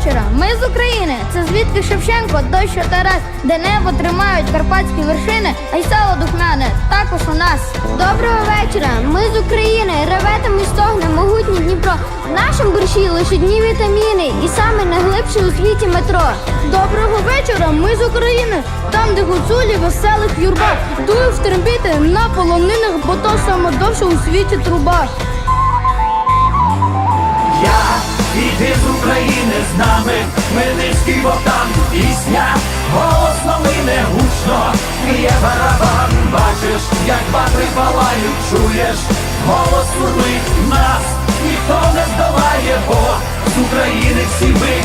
вечора! Ми з України. Це звідки Шевченко, дощ Тарас, де небо тримають карпатські вершини, а й сало духмяне також у нас. Доброго вечора! Ми з України. Реве і стогне могутній Дніпро. В нашому борщі лише дні вітаміни і саме найглибше у світі метро. Доброго вечора! Ми з України. Там, де гуцулі веселих юрба, дують втрембіти на полонинах, бо то саме довше у світі труба. Хмельницький Богдан, пісня, голос новини гучно, є барабан, бачиш, як батри палають, чуєш, голос сурмить нас, ніхто не здолає, бо з України всі ми.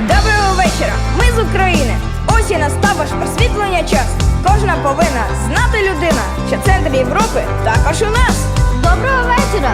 Доброго вечора! Ми з України. Ось і настав ваш просвітлення час. Кожна повинна знати людина, що центр Європи також у нас. Доброго вечора!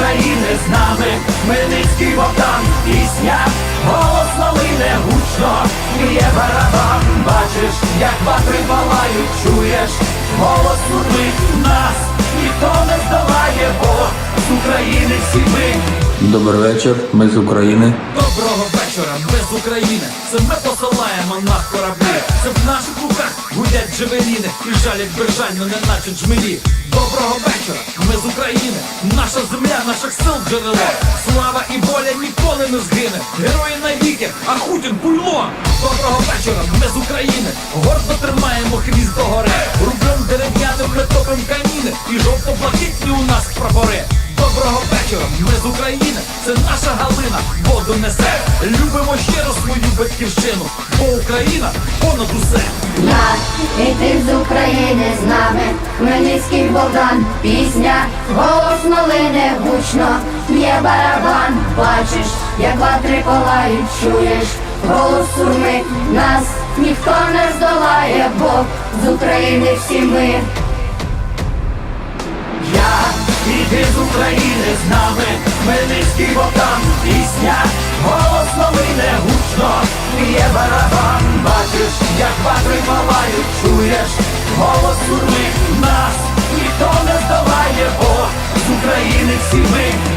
України з нами, Хмельницький Богдан, пісня, голос новини гучно, є барабан, бачиш, як батри палають, чуєш, голос сурмить нас, ніхто не здолає, бо з України всі ми. Добрий вечір, ми з України. Доброго вечора, ми з України. Це ми посилаємо на кораблі. Це в наших руках гудять джевеліни і жалять бержально, не наче джмелі. Доброго вечора, ми з України. Наша земля, наших сил джерело. Слава і воля ніколи не згине. Герої навіки, а Хутін буйло. Доброго вечора, ми з України. Гордо тримаємо хвіст до гори. Рублем дерев'яним ми топим каміни. І жовто-блакитні у нас прапори. Доброго вечора, ми з України, це наша Галина, воду несе. Любимо щиро свою батьківщину, бо Україна понад усе. Я і ти з України з нами, Хмельницький Богдан, пісня, голос малини гучно, є барабан, бачиш, як ватри палають, чуєш, голос сурми, нас ніхто не здолає, бо з України всі ми. України з нами, Хмельницький Богдан, пісня, голос новине гучно, є барабан, бачиш, як ватри палають, чуєш, голос сурмить нас, ніхто не здаває, бо з України всі ми.